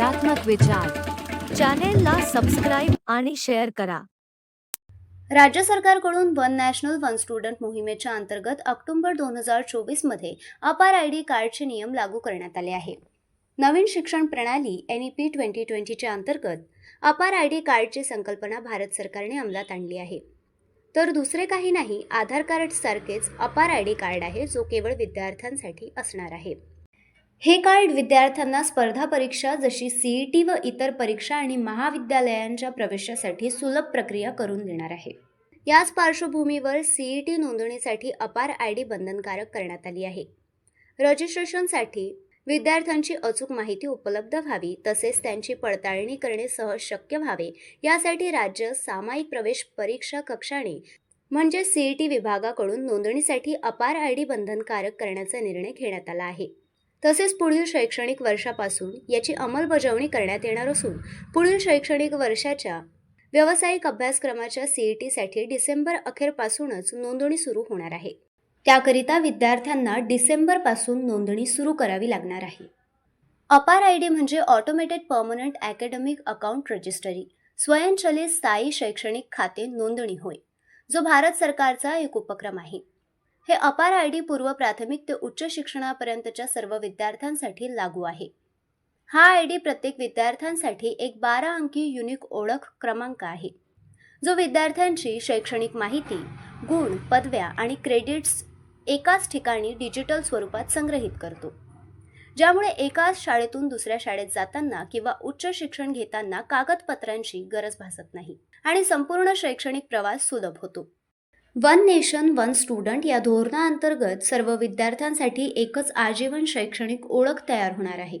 सकारात्मक विचार. चॅनेलला सबस्क्राईब आणि शेअर करा. राज्य सरकारकडून वन नॅशनल वन स्टुडंट मोहिमेच्या अंतर्गत ऑक्टोबर दोन हजार चोवीसमध्ये अपार आय डी कार्डचे नियम लागू करण्यात आले आहे. नवीन शिक्षण प्रणाली एन ई पी ट्वेंटी ट्वेंटीच्या अंतर्गत अपार आय डी कार्डची संकल्पना भारत सरकारने अंमलात आणली आहे. तर दुसरे काही नाही आधार कार्डसारखेच अपार आय डी कार्ड आहे जो केवळ विद्यार्थ्यांसाठी असणार आहे. हे कार्ड विद्यार्थ्यांना स्पर्धा परीक्षा जशी सीईटी व इतर परीक्षा आणि महाविद्यालयांच्या प्रवेशासाठी सुलभ प्रक्रिया करून देणार आहे. याच पार्श्वभूमीवर सीईटी नोंदणीसाठी अपार आय डी बंधनकारक करण्यात आली आहे. रजिस्ट्रेशनसाठी विद्यार्थ्यांची अचूक माहिती उपलब्ध व्हावी तसेच त्यांची पडताळणी करणे सहज शक्य व्हावे यासाठी राज्य सामायिक प्रवेश परीक्षा कक्षाने म्हणजे सीईटी विभागाकडून नोंदणीसाठी अपार आय डी बंधनकारक करण्याचा निर्णय घेण्यात आला आहे. तसेच पुढील शैक्षणिक वर्षापासून याची अंमलबजावणी करण्यात येणार असून पुढील शैक्षणिक वर्षाच्या व्यावसायिक अभ्यासक्रमाच्या सीईटीसाठी डिसेंबर अखेरपासूनच नोंदणी सुरू होणार आहे. त्याकरिता विद्यार्थ्यांना डिसेंबरपासून नोंदणी सुरू करावी लागणार आहे. अपार आय डी म्हणजे automated permanent academic account registry स्वयंचलित स्थायी शैक्षणिक खाते नोंदणी होय जो भारत सरकारचा एक उपक्रम आहे. हे अपार आय डी पूर्व प्राथमिक ते उच्च शिक्षणापर्यंतच्या सर्व विद्यार्थ्यांसाठी लागू आहे. हा आय डी प्रत्येक विद्यार्थ्यांसाठी एक बारा अंकी युनिक ओळख क्रमांक आहे. जो विद्यार्थ्यांची शैक्षणिक माहिती गुण पदव्या आणि क्रेडिट्स एकाच ठिकाणी डिजिटल स्वरूपात संग्रहित करतो. ज्यामुळे एकाच शाळेतून दुसऱ्या शाळेत जाताना किंवा उच्च शिक्षण घेताना कागदपत्रांची गरज भासत नाही आणि संपूर्ण शैक्षणिक प्रवास सुलभ होतो. वन नेशन वन स्टुडंट या धोरणाअंतर्गत सर्व विद्यार्थ्यांसाठी एकच आजीवन शैक्षणिक ओळख तयार होणार आहे.